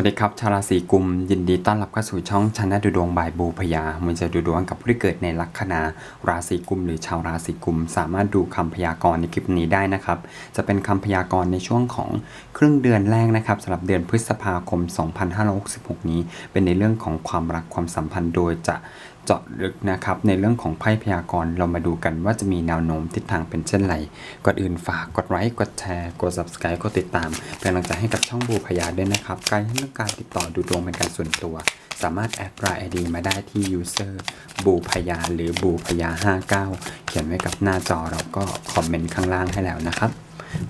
วัสดีครับ ชาวราศีกุม ยินดีต้อนรับเข้าสู่ช่องชนนาดูดวงบายบูพยามันจะดูดวงกับผู้ที่เกิดในลัคนาราศีกุม หรือชาวราศีกุม สามารถดูคำพยากรณ์ในคลิปนี้ได้นะครับ จะเป็นคำพยากรณ์ในช่วงของครึ่งเดือนแรกนะครับสำหรับเดือนพฤษภาคม 2566 นี้ เป็นในเรื่องของความรักความสัมพันธ์โดยจะ เจาะลึกนะครับ ในเรื่องของไพ่พยากรณ์เรามาดูกันว่าจะมีแนวโน้มทิศทางเป็นเช่นไรก่อนอื่นฝากกดไลค์กดแชร์ กด subscribe กดติดตาม เป็นกำลังใจให้กับช่องบูพยาด้วยนะครับใครที่ต้องการติดต่อดูดวงเป็นการส่วนตัว สามารถแอดไลน์ไอดีมาได้ที่ user บูพยาหรือบูพยา59 เขียนไว้กับหน้าจอเราก็คอมเมนต์ข้างล่างให้แล้วนะครับ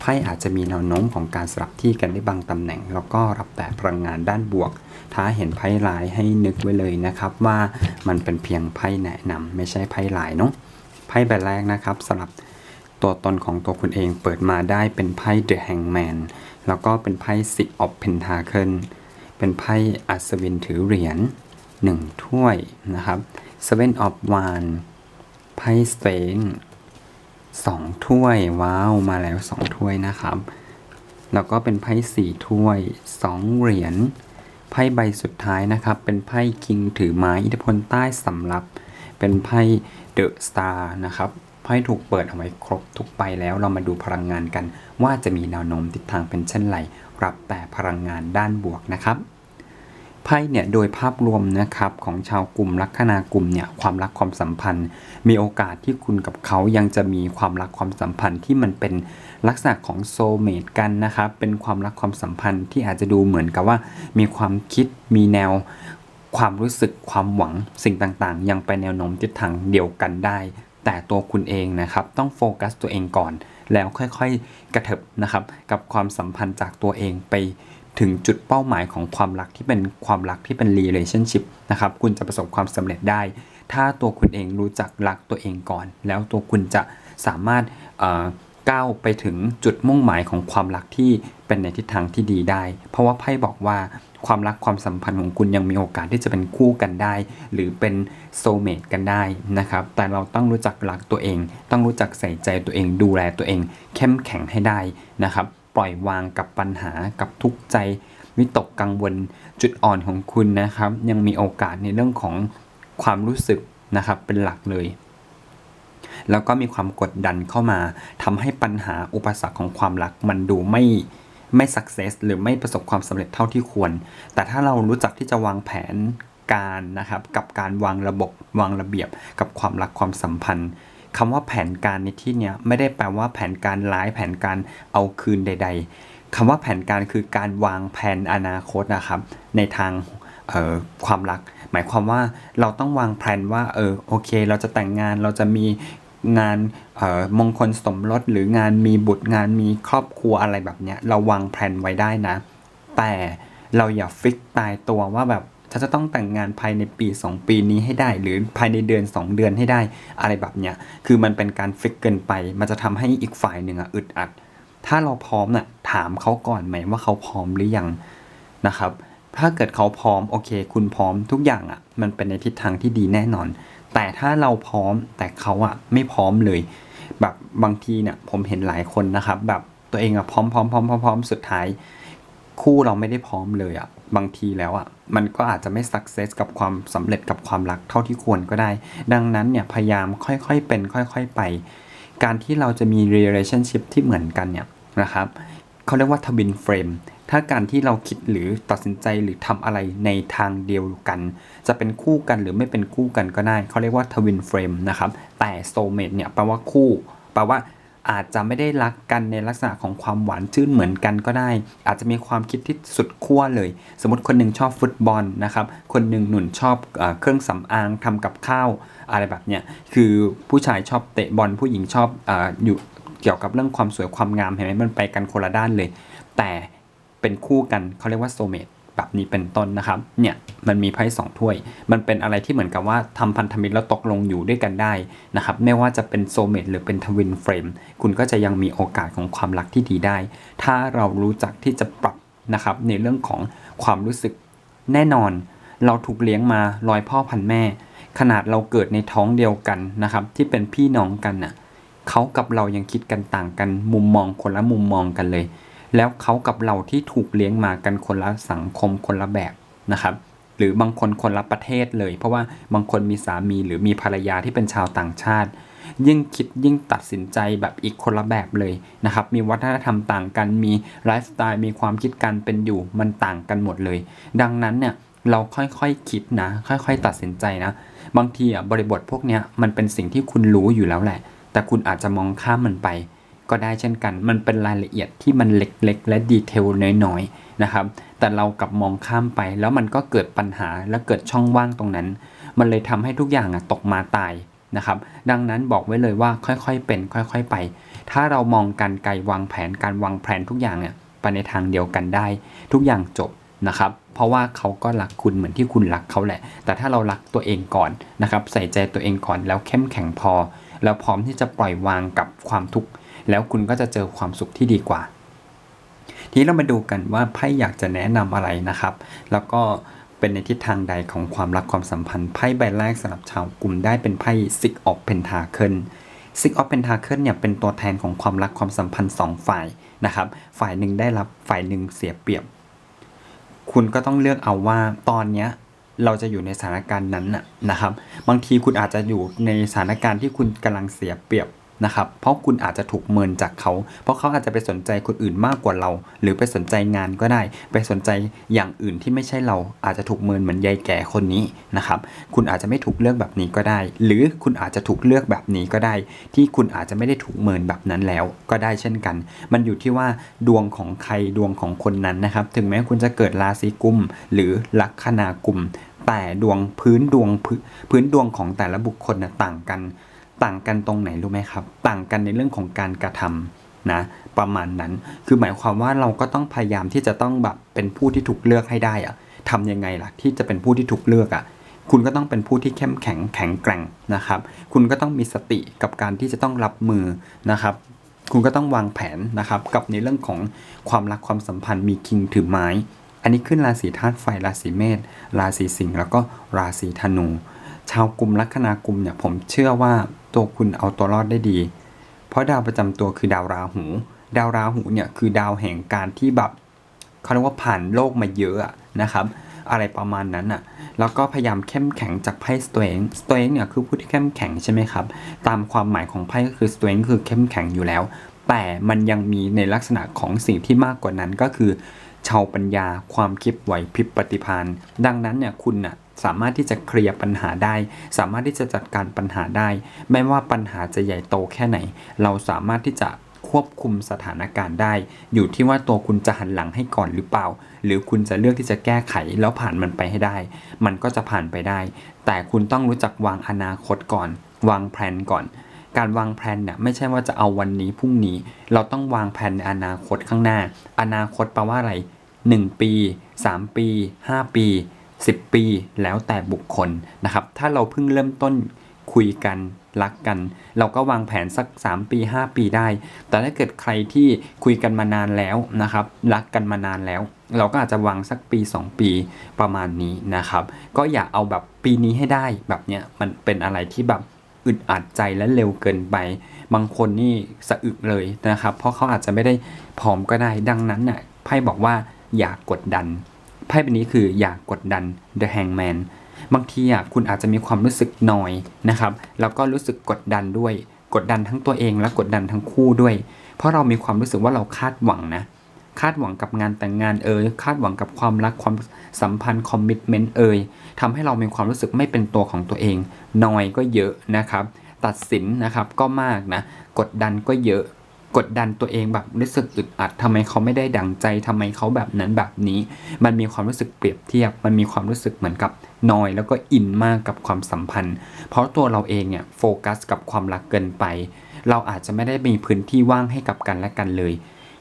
ไพ่อาจจะมีแนวโน้มของการสลับที่กันได้บางตำแหน่ง แล้วก็รับแต่พลังงานด้านบวก ถ้าเห็นไพ่หลายให้นึกไว้เลยนะครับ ว่ามันเป็นเพียงไพ่แนะนำไม่ใช่ไพ่หลายเนาะไพ่ใบแรกนะครับสลับตัวตนของตัวคุณเองเปิดมาได้เป็นไพ่ The Hangman แล้วก็เป็นไพ่ Six of Pentacle เป็นไพ่อัศวินถือเหรียญ1ถ้วยนะครับ Seven of Wands ไพ่ Strength สองถ้วยว้าวมาแล้วสองถ้วยนะครับ แล้วก็เป็นไพ่สี่ถ้วยสองเหรียญ ไพ่ใบสุดท้ายนะครับ เป็นไพ่คิงถือไม้อิทธิพลใต้สำรับ เป็นไพ่เดอะสตาร์นะครับไพ่ถูกเปิดเอาไว้ครบทุกใบแล้วเรามาดูพลังงานกัน ว่าจะมีแนวโน้มทิศทางเป็นเช่นไรรับแต่พลังงานด้านบวกนะครับ ไพ่เนี่ยโดยภาพรวมนะครับของชาวกลุ่มลัคนากลุ่มเนี่ยความรักความสัมพันธ์ มีโอกาสที่คุณกับเขายังจะมีความรักความสัมพันธ์ที่มันเป็นลักษณะของโซเมตกันนะครับเป็นความรักความสัมพันธ์ที่อาจจะดูเหมือนกับว่า มีความคิดมีแนวความรู้สึกความหวังสิ่งต่างๆ ยังไปแนวโน้มทิศทางเดียวกันได้ แต่ตัวคุณเองนะครับต้องโฟกัสตัวเองก่อน แล้วค่อยๆกระเถิบนะครับกับความสัมพันธ์จากตัวเองไป ถึงจุดเป้าหมายของความรักที่เป็นความรักที่เป็น relationship นะครับ คุณจะประสบความสำเร็จได้ ถ้าตัวคุณเองรู้จักรักตัวเองก่อน แล้วตัวคุณจะสามารถเอ่อก้าวไปถึงจุดมุ่งหมายของความรักที่เป็นในทิศทางที่ดีได้ เพราะว่าไพ่บอกว่าความรักความสัมพันธ์ของคุณยังมีโอกาสที่จะเป็นคู่กันได้ หรือเป็นโซเมตกันได้นะครับ แต่เราต้องรู้จักรักตัวเอง ต้องรู้จักใส่ใจตัวเอง ดูแลตัวเอง เข้มแข็งให้ได้นะครับ ปล่อยวางกับปัญหากับทุกข์ใจวิตกกังวลจุดอ่อนของคุณนะครับ ยังมีโอกาสในเรื่องของความรู้สึกนะครับเป็นหลักเลย แล้วก็มีความกดดันเข้ามาทำให้ปัญหาอุปสรรคของความรักมันดูไม่ไม่สักเซสหรือไม่ประสบความสำเร็จเท่าที่ควร แต่ถ้าเรารู้จักที่จะวางแผนการนะครับ กับการวางระบบวางระเบียบกับความรักความสัมพันธ์ คำว่าแผนการในที่เนี้ยไม่ได้แปลว่าแผนการร้ายแผนการเอาคืนใด ๆคำว่าแผนการคือการวางแผนอนาคตนะครับ ในทางความรัก หมายความว่าเราต้องวางแผนว่าเออโอเค เราจะแต่งงานเราจะมีงานมงคลสมรสหรืองานมีบุตรงานมีครอบครัวอะไรแบบเนี้ยเราวางแผนไว้ได้นะ แต่เราอย่าฟิกตายตัวว่าแบบ ฉันจะต้องแต่งงานภายในปี 2 ปีนี้ให้ได้ หรือภายในเดือน 2 เดือนให้ได้ อะไรแบบเนี้ยคือมันเป็นการฟิกเกินไป มันจะทำให้อีกฝ่ายหนึ่งอะอึดอัด ถ้าเราพร้อมน่ะถามเขาก่อนไหมว่าเขาพร้อมหรือยังนะครับ ถ้าเกิดเขาพร้อมโอเค คุณพร้อมทุกอย่างอะ่ะมันเป็นในทิศทางที่ดีแน่นอน แต่ถ้าเราพร้อมแต่เขาอะ่ะไม่พร้อมเลย แบบบางทีเนี่ยผมเห็นหลายคนนะครับ แบบตัวเองอะพร้อมพร้อมพร้อมพร้อมพร้อมสุดท้าย คู่เราไม่ได้พร้อมเลยอะ่ะ บางทีแล้วอะ่ะมันก็อาจจะไม่สักเซสกับความสำเร็จกับความรักเท่าที่ควรก็ได้ ดังนั้นเนี่ยพยายามค่อยๆเป็นค่อยๆไป การที่เราจะมี relationship ที่เหมือนกันเนี่ยนะครับเขาเรียกว่าทวินเฟรมถ้าการที่เราคิดหรือตัดสินใจหรือทำอะไรในทางเดียวกัน จะเป็นคู่กันหรือไม่เป็นคู่กันก็ได้เขาเรียกว่าทวินเฟรมนะครับแต่โซเมตเนี่ยแปลว่าคู่ แปลว่า อาจจะไม่ได้รักกันในลักษณะของความหวานชื่นเหมือนกันก็ได้ อาจจะมีความคิดที่สุดขั้วเลย สมมติคนหนึ่งชอบฟุตบอลนะครับ คนหนึ่งหนุนชอบเอเครื่องสำอางทำกับข้าวอะไรแบบเนี้ย คือผู้ชายชอบเตะบอลผู้หญิงชอบอออยู่เกี่ยวกับเรื่องความสวยความงามเห็นไหมมันไปกันคนละด้านเลย แต่เป็นคู่กันเขาเรียกว่าโซเมต แบบนี้เป็นต้นนะครับ เนี่ยมันมีไพ่สองถ้วย มันเป็นอะไรที่เหมือนกับว่าทำพันธมิตรแล้วตกลงอยู่ด้วยกันได้นะครับ ไม่ว่าจะเป็นโซเมตหรือเป็นทวินเฟรม คุณก็จะยังมีโอกาสของความรักที่ดีได้ ถ้าเรารู้จักที่จะปรับนะครับในเรื่องของความรู้สึกแน่นอน เราถูกเลี้ยงมาลอยพ่อพันแม่ ขนาดเราเกิดในท้องเดียวกันนะครับ ที่เป็นพี่น้องกันน่ะเขากับเรายังคิดกันต่างกัน มุมมองคนละมุมมองกันเลย แล้วเขากับเราที่ถูกเลี้ยงมากันคนละสังคมคนละแบบนะครับ หรือบางคนคนละประเทศเลย เพราะว่าบางคนมีสามีหรือมีภรรยาที่เป็นชาวต่างชาติ ยิ่งคิดยิ่งตัดสินใจแบบอีกคนละแบบเลยนะครับ มีวัฒนธรรมต่างกัน มีไลฟ์สไตล์มีความคิดการเป็นอยู่มันต่างกันหมดเลย ดังนั้นเนี่ยเราค่อยๆคคิดนะ ค่อยๆ ตัดสินใจนะ บางทีอะบริบทพวกเนี้ยมันเป็นสิ่งที่คุณรู้อยู่แล้วแหละ แต่คุณอาจจะมองข้ามมันไป ก็ได้เช่นกัน มันเป็นรายละเอียดที่มันเล็กๆ และดีเทลน้อยๆนะครับ แต่เรากลับมองข้ามไป แล้วมันก็เกิดปัญหาและเกิดช่องว่างตรงนั้น มันเลยทำให้ทุกอย่างตกมาตายนะครับ ดังนั้นบอกไว้เลยว่าค่อยๆเป็น ค่อยๆไป ถ้าเรามองการไกลวางแผนการวางแผนทุกอย่างเนี่ยไปในทางเดียวกันได้ ทุกอย่างจบนะครับ เพราะว่าเขาก็รักคุณเหมือนที่คุณรักเขาแหละ แต่ถ้าเรารักตัวเองก่อนนะครับ ใส่ใจตัวเองก่อนแล้วเข้มแข็งพอ แล้วพร้อมที่จะปล่อยวางกับความทุกข์ แล้วคุณก็จะเจอความสุขที่ดีกว่า ทีนี้เรามาดูกันว่าไพ่อยากจะแนะนำอะไรนะครับ แล้วก็เป็นในทิศทางใดของความรักความสัมพันธ์ไพ่ใบแรกสำหรับชาวกลุ่มได้เป็นไพ่ Six of Pentacle Six of Pentacle เนี่ยเป็นตัวแทนของความรักความสัมพันธ์ 2 ฝ่ายนะครับ ฝ่ายหนึ่งได้รับฝ่ายหนึ่งเสียเปรียบ คุณก็ต้องเลือกเอาว่าตอนเนี้ยเราจะอยู่ในสถานการณ์นั้นนะนะครับ บางทีคุณอาจจะอยู่ในสถานการณ์ที่คุณกำลังเสียเปรียบ นะครับเพราะคุณอาจจะถูกเมินจากเขา เพราะเขาอาจจะไปสนใจคนอื่นมากกว่าเรา หรือไปสนใจงานก็ได้ ไปสนใจอย่างอื่นที่ไม่ใช่เราอาจจะถูกเมินเหมือนยายแก่คนนี้นะครับคุณอาจจะไม่ถูกเลือกแบบนี้ก็ได้ หรือคุณอาจจะถูกเลือกแบบนี้ก็ได้ ที่คุณอาจจะไม่ได้ถูกเมินแบบนั้นแล้วก็ได้เช่นกัน มันอยู่ที่ว่าดวงของใครดวงของคนนั้นนะครับถึงแม้คุณจะเกิดราศีกุมหรือลัคนากุมแต่ดวงพื้นดวงพื้นพื้นดวงของแต่ละบุคคลนะต่างกัน ต่างกันตรงไหนรู้ไหมครับ ต่างกันในเรื่องของการกระทำนะประมาณนั้น คือหมายความว่าเราก็ต้องพยายามที่จะต้องแบบเป็นผู้ที่ถูกเลือกให้ได้อะทำยังไงล่ะที่จะเป็นผู้ที่ถูกเลือกอะคุณก็ต้องเป็นผู้ที่เข้มแข็งแข็งแกร่งนะครับ คุณก็ต้องมีสติกับการที่จะต้องรับมือนะครับ คุณก็ต้องวางแผนนะครับกับในเรื่องของความรักความสัมพันธ์มีคิงถือไม้ อันนี้ขึ้นราศีธาตุไฟราศีเมษราศีสิงห์แล้วก็ราศีธนู ชาวกลุ่มลัคนากลุ่มเนี่ยผมเชื่อว่า ตัวคุณเอาตัวรอดได้ดี เพราะดาวประจำตัวคือดาวราหู ดาวราหูเนี่ยคือดาวแห่งการที่แบบเขาเรียกว่าผ่านโลกมาเยอะนะครับ อะไรประมาณนั้นอะ แล้วก็พยายามเข้มแข็งจากไพ่สเตงสเตงเนี่ยคือผู้ที่เข้มแข็งใช่ไหมครับ ตามความหมายของไพ่ก็คือสเตงคือเข้มแข็งอยู่แล้ว แต่มันยังมีในลักษณะของสิ่งที่มากกว่านั้นก็คือ ชาวปัญญาความคิดไหวพริบปฏิภาณดังนั้นเนี่ยคุณน่ะสามารถที่จะเคลียร์ปัญหาได้ สามารถที่จะจัดการปัญหาได้ ไม่ว่าปัญหาจะใหญ่โตแค่ไหน เราสามารถที่จะควบคุมสถานการณ์ได้ อยู่ที่ว่าตัวคุณจะหันหลังให้ก่อนหรือเปล่า หรือคุณจะเลือกที่จะแก้ไขแล้วผ่านมันไปให้ได้ มันก็จะผ่านไปได้ แต่คุณต้องรู้จักวางอนาคตก่อน วางแผนก่อน การวางแผนเนี่ยไม่ใช่ว่าจะเอาวันนี้พรุ่งนี้ เราต้องวางแผนในอนาคตข้างหน้า อนาคตแปลว่าอะไร 1 ปี 3 ปี 5 ปี 10 ปีแล้วแต่บุคคลนะครับ ถ้าเราเพิ่งเริ่มต้นคุยกันรักกัน เราก็วางแผนสัก 3 ปี 5 ปีได้ แต่ถ้าเกิดใครที่คุยกันมานานแล้วนะครับ รักกันมานานแล้ว เราก็อาจจะวางสักปี 2 ปีประมาณนี้นะครับ ก็อย่าเอาแบบปีนี้ให้ได้แบบเนี้ยมันเป็นอะไรที่แบบ อึดอัดใจและเร็วเกินไป บางคนนี่สะอึกเลยนะครับ เพราะเขาอาจจะไม่ได้พร้อมก็ได้ดังนั้นน่ะไพ่บอกว่าอย่ากดดัน ไพ่ใบนี้คืออย่ากดดัน The Hangman บางทีอะคุณอาจจะมีความรู้สึกหน่อยนะครับ แล้วก็รู้สึกกดดันด้วย กดดันทั้งตัวเองและกดดันทั้งคู่ด้วย เพราะเรามีความรู้สึกว่าเราคาดหวังนะ คาดหวังกับงานแต่งงานเอ่ยคาดหวังกับความรักความสัมพันธ์คอมมิชเมนต์เอ่ยทำให้เรามีความรู้สึกไม่เป็นตัวของตัวเองน้อยก็เยอะนะครับ ตัดสินนะครับก็มากนะ กดดันก็เยอะ กดดันตัวเองแบบรู้สึกอึดอัดทำไมเขาไม่ได้ดังใจทำไมเขาแบบนั้นแบบนี้ มันมีความรู้สึกเปรียบเทียบ มันมีความรู้สึกเหมือนกับนอยแล้วก็อินมากกับความสัมพันธ์ เพราะตัวเราเองเนี่ยโฟกัสกับความรักเกินไป เราอาจจะไม่ได้มีพื้นที่ว่างให้กับกันและกันเลย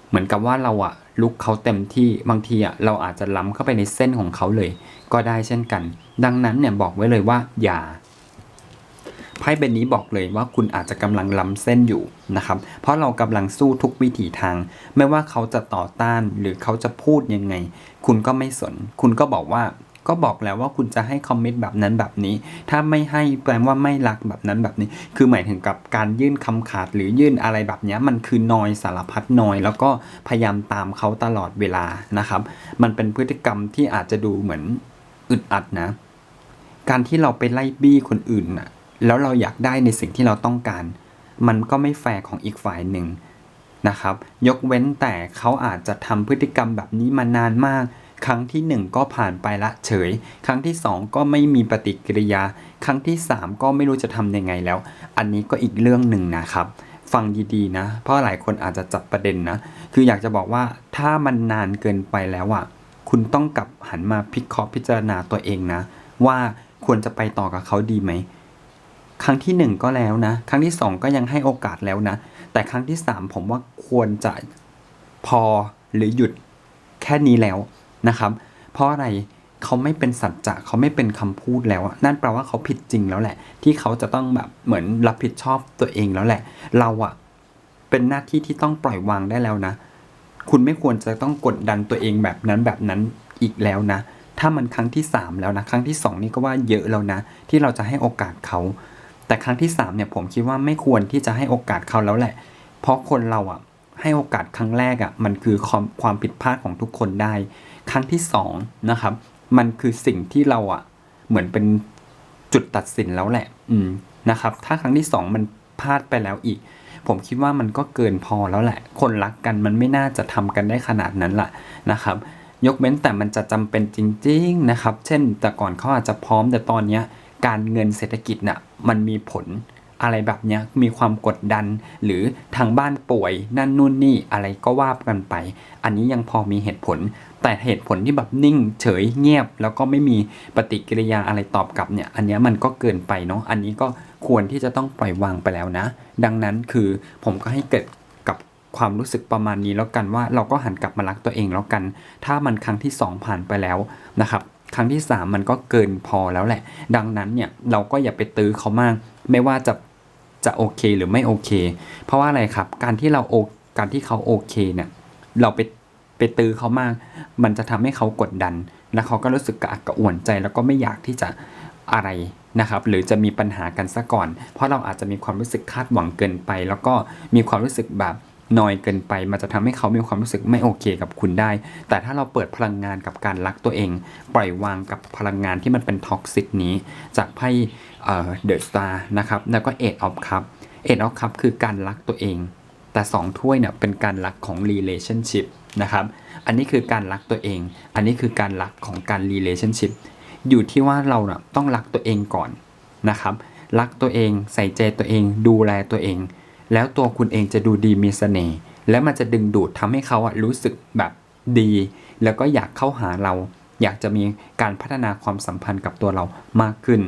เหมือนกับว่าเราอะลุกเขาเต็มที่บางทีอะเราอาจจะล้ำเข้าไปในเส้นของเขาเลย ก็ได้เช่นกัน ดังนั้นเนี่ยบอกไว้เลยว่าอย่าไพ่ใบนี้บอกเลยว่าคุณอาจจะกำลังล้ำเส้นอยู่นะครับ เพราะเรากำลังสู้ทุกวิถีทาง ไม่ว่าเขาจะต่อต้านหรือเขาจะพูดยังไง คุณก็ไม่สน คุณก็บอกว่า ก็บอกแล้วว่าคุณจะให้คอมมิตแบบนั้นแบบนี้ ถ้าไม่ให้แปลว่าไม่รักแบบนั้นแบบนี้ คือหมายถึงกับการยื่นคำขาดหรือยื่นอะไรแบบนี้มันคือนอยสารพัดนอย แล้วก็พยายามตามเขาตลอดเวลานะครับ มันเป็นพฤติกรรมที่อาจจะดูเหมือนอึดอัดนะ การที่เราไปไล่บี้คนอื่นนะแล้วเราอยากได้ในสิ่งที่เราต้องการ มันก็ไม่แฟร์ของอีกฝ่ายหนึ่งนะครับ ยกเว้นแต่เขาอาจจะทำพฤติกรรมแบบนี้มานานมาก ครั้งที่หนึ่งก็ผ่านไปละเฉย ครั้งที่สองก็ไม่มีปฏิกิริยา ครั้งที่สามก็ไม่รู้จะทำยังไงแล้ว อันนี้ก็อีกเรื่องหนึ่งนะครับฟังดีๆนะ เพราะหลายคนอาจจะจับประเด็นนะ คืออยากจะบอกว่าถ้ามันนานเกินไปแล้วอะ คุณต้องกลับหันมาพิเคราะห์พิจารณาตัวเองนะ ว่าควรจะไปต่อกับเขาดีไหม ครั้งที่หนึ่งก็แล้วนะ ครั้งที่สองก็ยังให้โอกาสแล้วนะ แต่ครั้งที่สามผมว่าควรจะพอหรือหยุดแค่นี้แล้ว นะครับ เพราะอะไรเขาไม่เป็นสัจจะเขาไม่เป็นคำพูดแล้วนั่นแปลว่าเขาผิดจริงแล้วแหละ ที่เขาจะต้องแบบเหมือนรับผิดชอบตัวเองแล้วแหละ เราอะเป็นหน้าที่ที่ต้องปล่อยวางได้แล้วนะ คุณไม่ควรจะต้องกดดันตัวเองแบบนั้นแบบนั้นอีกแล้วนะ ถ้ามันครั้งที่ 3 แล้วนะ ครั้งที่ 2 นี่ก็ว่าเยอะแล้วนะ ที่เราจะให้โอกาสเขา แต่ครั้งที่3เนี่ยผมคิดว่าไม่ควรที่จะให้โอกาสเขาแล้วแหละ เพราะคนเราอะ ให้โอกาสครั้งแรกอะมันคือความความผิดพลาดของทุกคนได้ ครั้งที่2นะครับ มันคือสิ่งที่เราอะเหมือนเป็นจุดตัดสินแล้วแหละ อืมนะครับ ถ้าครั้งที่ 2 มันพลาดไปแล้วอีก ผมคิดว่ามันก็เกินพอแล้วแหละ คนรักกันมันไม่น่าจะทำกันได้ขนาดนั้นล่ะนะครับ ยกเว้นแต่มันจะจำเป็นจริง ๆนะครับ เช่น แต่ก่อนเขาอาจจะพร้อมแต่ตอนเนี้ยการเงินเศรษฐกิจน่ะมันมีผล อะไรแบบเนี้ยมีความกดดัน หรือทางบ้านป่วยนั่นนู่นนี่อะไรก็ว่ากันไป อันนี้ยังพอมีเหตุผล แต่เหตุผลที่แบบนิ่ง เฉยเงียบ แล้วก็ไม่มีปฏิกิริยาอะไรตอบกลับเนี่ยอันนี้มันก็เกินไปเนาะอันนี้ก็ควรที่จะต้องปล่อยวางไปแล้วนะ ดังนั้นคือผมก็ให้เกิดกับความรู้สึกประมาณนี้แล้วกันว่าเราก็หันกลับมารักตัวเองแล้วกัน ถ้ามันครั้งที่ 2 ผ่านไปแล้วนะครับครั้งที่ 3 มันก็เกินพอแล้วแหละ ดังนั้นเนี่ยเราก็อย่าไปตื้อเขามาก ไม่ว่าจะ จะโอเคหรือไม่โอเค เพราะว่าอะไรครับ การที่เราโอการที่เขาโอเคเนี่ยเราไปไปตื้อเขามาก มันจะทำให้เขากดดัน แล้วเขาก็รู้สึกกระอักกระอ่วนใจ แล้วก็ไม่อยากที่จะอะไรนะครับ หรือจะมีปัญหากันซะก่อน เพราะเราอาจจะมีความรู้สึกคาดหวังเกินไป แล้วก็มีความรู้สึกแบบ นอยเกินไป มันจะทำให้เขามีความรู้สึกไม่โอเคกับคุณได้ แต่ถ้าเราเปิดพลังงานกับการรักตัวเอง ปล่อยวางกับพลังงานที่มันเป็นท็อกซิกนี้ จากไพ่เดอะสตาร์นะครับ แล้วก็เอ็ดออฟคัพเอ็ดออฟคัพคือการรักตัวเอง แต่ 2 ถ้วยเนี่ยเป็นการรักของ relationship นะครับ อันนี้คือการรักตัวเอง อันนี้คือการรักของการ relationship อยู่ที่ว่าเราเน่ะต้องรักตัวเองก่อนนะครับ รักตัวเองใส่ใจตัวเอง ดูแลตัวเอง แล้วตัวคุณเองจะดูดีมีเสน่ห์แล้วมันจะดึงดูดทำให้เขาอะรู้สึกแบบดี แล้วก็อยากเข้าหาเรา อยากจะมีการพัฒนาความสัมพันธ์กับตัวเรามากขึ้น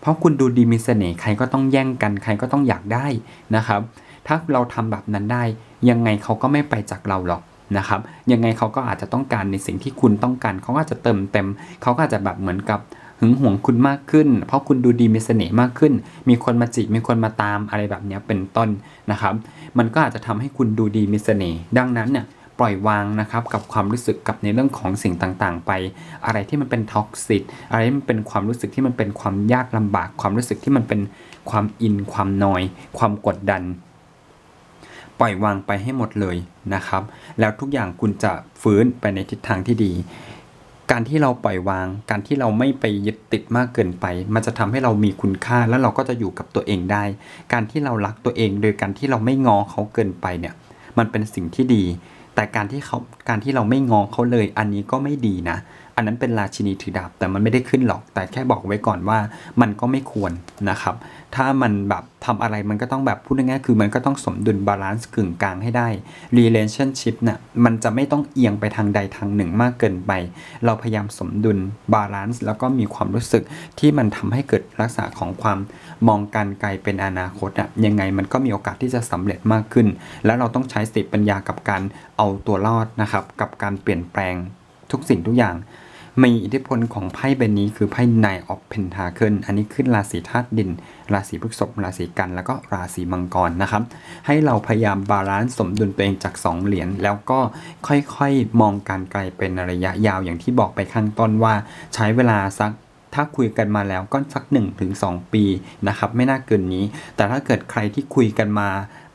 เพราะคุณดูดีมีเสน่ห์ใครก็ต้องแย่งกันใครก็ต้องอยากได้นะครับ ถ้าเราทำแบบนั้นได้ ยังไงเขาก็ไม่ไปจากเราหรอก นะครับ ยังไงเขาก็อาจจะต้องการในสิ่งที่คุณต้องการ เขาก็อาจจะเติมเต็ม เขาก็อาจจะแบบเหมือนกับหึงหวงคุณมากขึ้น เพราะคุณดูดีมีเสน่ห์มากขึ้น มีคนมาจีบมีคนมาตามอะไรแบบนี้เป็นต้นนะครับ มันก็อาจจะทำให้คุณดูดีมีเสน่ห์ดังนั้นเนี่ยปล่อยวางนะครับกับความรู้สึกกับในเรื่องของสิ่งต่างๆ ไป อะไรที่มันเป็นท็อกซิตอะไรที่มันเป็นความรู้สึกที่มันเป็นความยากลำบาก ความรู้สึกที่มันเป็นความอินความนอย ความกดดัน ปล่อยวางไปให้หมดเลยนะครับ แล้วทุกอย่างคุณจะฟื้นไปในทิศทางที่ดี การที่เราปล่อยวาง การที่เราไม่ไปยึดติดมากเกินไป มันจะทำให้เรามีคุณค่าแล้วเราก็จะอยู่กับตัวเองได้ การที่เรารักตัวเองโดยการที่เราไม่งอเขาเกินไปเนี่ย มันเป็นสิ่งที่ดี แต่การที่เขาการที่เราไม่งอเขาเลย อันนี้ก็ไม่ดีนะ อันนั้นเป็นราชินีถือดาบแต่มันไม่ได้ขึ้นหรอก แต่แค่บอกไว้ก่อนว่ามันก็ไม่ควรนะครับ ถ้ามันแบบทำอะไรมันก็ต้องแบบพูดง่ายๆคือมันก็ต้องสมดุลบาลานซ์กึ่งกลางให้ได้ relationship น่ะมันจะไม่ต้องเอียงไปทางใดทางหนึ่งมากเกินไป เราพยายามสมดุลบาลานซ์แล้วก็มีความรู้สึกที่มันทำให้เกิดลักษณะของความมองการไกลเป็นอนาคตอะยังไงมันก็มีโอกาสที่จะสำเร็จมากขึ้น แล้วเราต้องใช้สติปัญญากับการเอาตัวรอดนะครับกับการเปลี่ยนแปลงทุกสิ่งทุกอย่าง มีอิทธิพลของไพ่ใบนี้คือไพ่ Nine of Pentacle อันนี้ขึ้นราศีธาตุดิน ราศีพฤษภราศีกันแล้วก็ราศีมังกรนะครับ ให้เราพยายามบาลานซ์สมดุลตัวเองจาก 2 เหรียญแล้วก็ค่อยๆ มองการไกลเป็นระยะยาวอย่างที่บอกไปข้างต้นว่า ใช้เวลาสักถ้าคุยกันมาแล้วก็สัก 1-2 ปีนะครับไม่น่าเกินนี้ แต่ถ้าเกิดใครที่คุยกันมา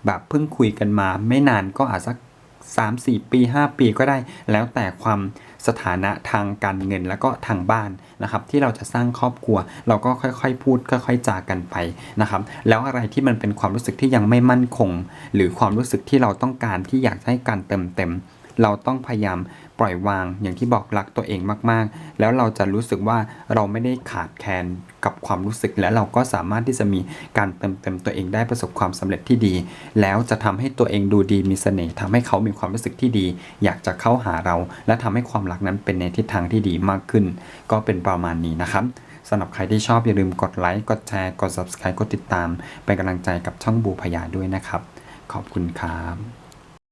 แบบเพิ่งคุยกันมาไม่นานก็อาจสัก 3 4 ปี 5 ปีก็ได้ แล้วแต่ความสถานะทางการเงินแล้วก็ทางบ้านนะครับ ที่เราจะสร้างครอบครัว เราก็ค่อยๆ พูดค่อยๆจากันไปนะครับ แล้วอะไรที่มันเป็นความรู้สึกที่ยังไม่มั่นคง หรือความรู้สึกที่เราต้องการที่อยากให้การเติมเต็ม เราต้องพยายามปล่อยวางอย่างที่บอกรักตัวเองมากๆ แล้วเราจะรู้สึกว่าเราไม่ได้ขาดแคลนกับความรู้สึก และเราก็สามารถที่จะมีการเติมเต็มตัวเองได้ประสบความสำเร็จที่ดี แล้วจะทำให้ตัวเองดูดีมีเสน่ห์ทำให้เขามีความรู้สึกที่ดี อยากจะเข้าหาเรา และทำให้ความรักนั้นเป็นในทิศทางที่ดีมากขึ้น ก็เป็นประมาณนี้นะครับสำหรับใครที่ชอบอย่าลืมกดไลค์กดแชร์กด subscribe กดติดตาม เป็นกำลังใจกับช่องบูพยาด้วยนะครับ ขอบคุณครับ